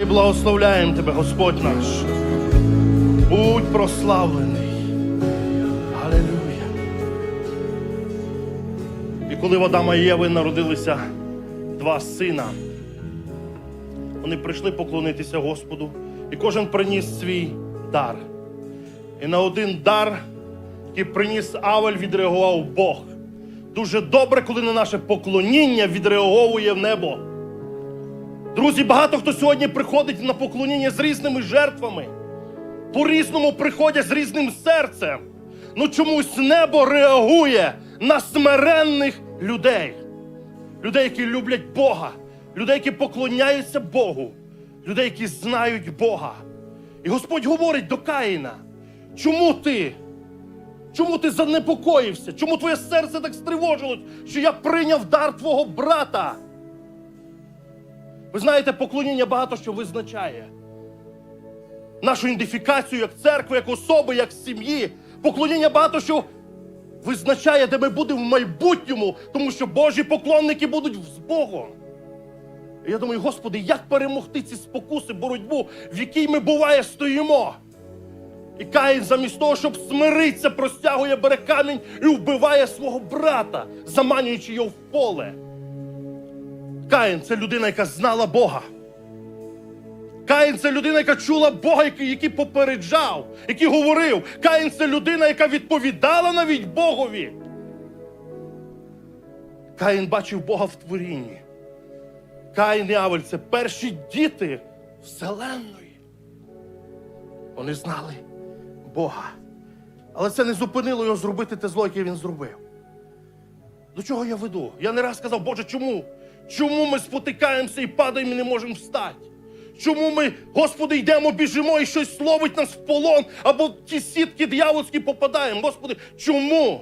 І благословляємо тебе, Господь наш. Будь прославлений. Алілуя. І коли в Адама і Єви народилися два сина, вони прийшли поклонитися Господу, і кожен приніс свій дар. І на один дар, який приніс Авель, відреагував Бог. Дуже добре, коли на наше поклоніння відреаговує в небо. Друзі, багато хто сьогодні приходить на поклоніння з різними жертвами. По-різному приходять з різним серцем. Ну чомусь небо реагує на смиренних людей. Людей, які люблять Бога, людей, які поклоняються Богу, людей, які знають Бога. І Господь говорить до Каїна, чому ти? Чому ти занепокоївся? Чому твоє серце так стривожилось, що я прийняв дар твого брата? Ви знаєте, поклоніння багато що визначає. Нашу ідентифікацію як церкви, як особи, як сім'ї. Поклоніння багато що визначає, де ми будемо в майбутньому, тому що Божі поклонники будуть з Богом. І я думаю, Господи, як перемогти ці спокуси, боротьбу, в якій ми буває стоїмо? І Каїн замість того, щоб смиритися, простягує бере камінь і вбиває свого брата, заманюючи його в поле. Каїн це людина, яка знала Бога. Каїн це людина, яка чула Бога, який, попереджав, який говорив. Каїн це людина, яка відповідала навіть Богові. Каїн бачив Бога в творінні. Каїн і Авель це перші діти Вселенної. Вони знали Бога. Але це не зупинило його зробити те зло, яке він зробив. До чого я веду? Я не раз сказав, Боже, чому? Чому ми спотикаємося і падаємо і не можемо встати? Чому ми, Господи, йдемо, біжимо і щось ловить нас в полон, або в ті сітки дьявольські попадаємо? Господи, чому?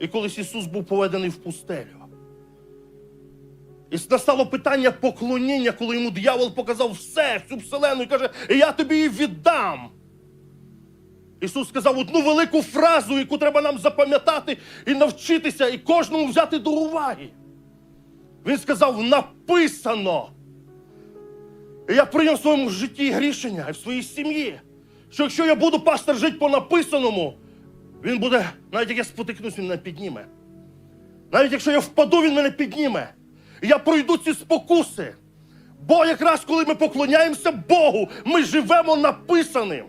І колись Ісус був поведений в пустелю. І настало питання поклоніння, коли йому диявол показав все, всю вселену, і каже, я тобі її віддам. Ісус сказав одну велику фразу, яку треба нам запам'ятати і навчитися, і кожному взяти до уваги. Він сказав: написано. І я прийняв в своєму житті рішення і в своїй сім'ї, що якщо я буду пастор жити по написаному, він буде, навіть як я спотикнусь, він мене підніме. Навіть якщо я впаду, він мене підніме. І я пройду ці спокуси. Бо якраз коли ми поклоняємося Богу, ми живемо написаним.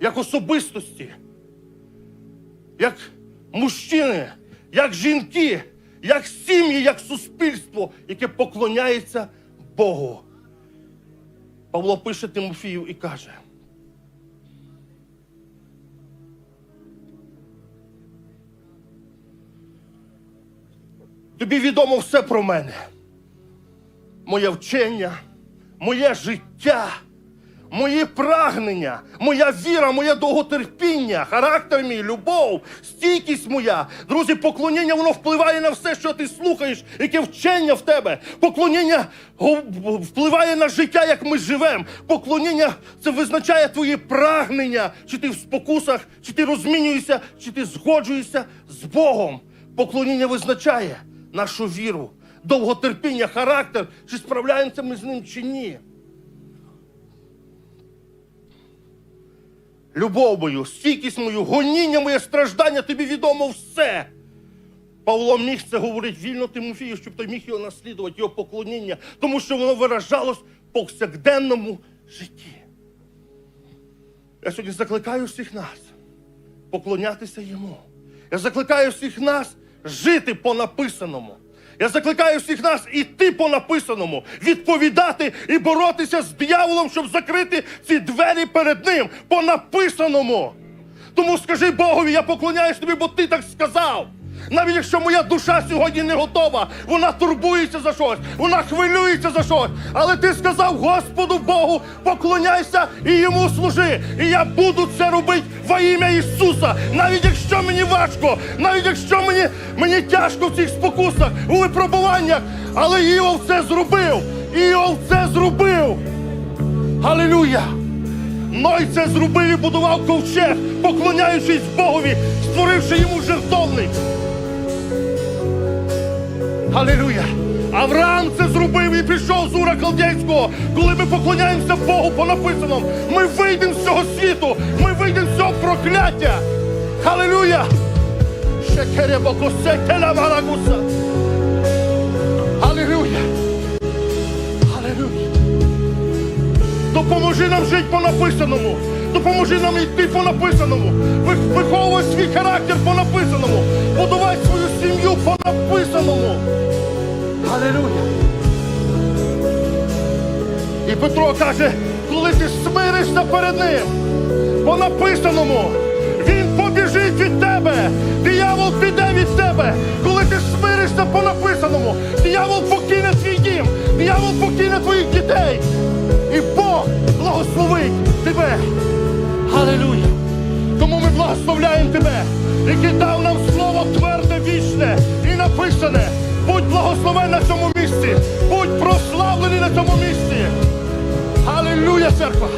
Як особистості, як мужчини, як жінки, як сім'ї, як суспільство, яке поклоняється Богу. Павло пише Тимофію і каже. Тобі відомо все про мене. Моє вчення, моє життя, мої прагнення, моя віра, моє довготерпіння, характер мій, любов, стійкість моя. Друзі, поклоніння воно впливає на все, що ти слухаєш, яке вчення в тебе. Поклоніння впливає на життя, як ми живемо. Поклоніння це визначає твої прагнення, чи ти в спокусах, чи ти розмінюєшся, чи ти згоджуєшся з Богом. Поклоніння визначає нашу віру, довготерпіння, характер, чи справляємося ми з ним чи ні. Любов мою, стійкість мою, гоніння моє, страждання, тобі відомо все. Павло міг це говорити вільно Тимофію, щоб той міг його наслідувати, його поклоніння, тому що воно виражалось в повсякденному житті. Я сьогодні закликаю всіх нас поклонятися йому. Я закликаю всіх нас жити по написаному. Я закликаю всіх нас іти по написаному, відповідати і боротися з дияволом, щоб закрити ці двері перед ним по написаному. Тому скажи Богові, я поклоняюсь тобі, бо ти так сказав. Навіть якщо моя душа сьогодні не готова, вона турбується за щось, вона хвилюється за щось. Але ти сказав Господу Богу, поклоняйся і йому служи. І я буду це робити во ім'я Ісуса. Навіть якщо мені важко, навіть якщо мені, мені тяжко в цих спокусах, у випробуваннях. Але Іов це зробив. Іов це зробив. Алілуя! Ной це зробив і будував ковчег, поклоняючись Богові, створивши йому жертовник. Алілуя! Авраам це зробив і пішов з Ура Халдейського. Коли ми поклоняємося Богу по написаному, ми вийдемо з цього світу, ми вийдемо з цього прокляття. Халилюя! Алілюя! Алілюя! Допоможи нам жити по написаному. Допоможи нам йти по написаному. Ви- Виховуй свій характер по написаному. Будувай свою сім'ю по написаному. Алілюя! І Петро каже, коли ти смиришся перед ним, по написаному, він побіжить від тебе. Диявол піде від тебе. Коли ти смиришся по написаному, диявол покине твій дім, диявол покине твоїх дітей. І Бог благословить тебе. Алілуя! Тому ми благословляємо тебе, який дав нам слово вічне і написане. Будь благословен на цьому місці, будь прославлений на цьому місці. Аллилуйя, церква!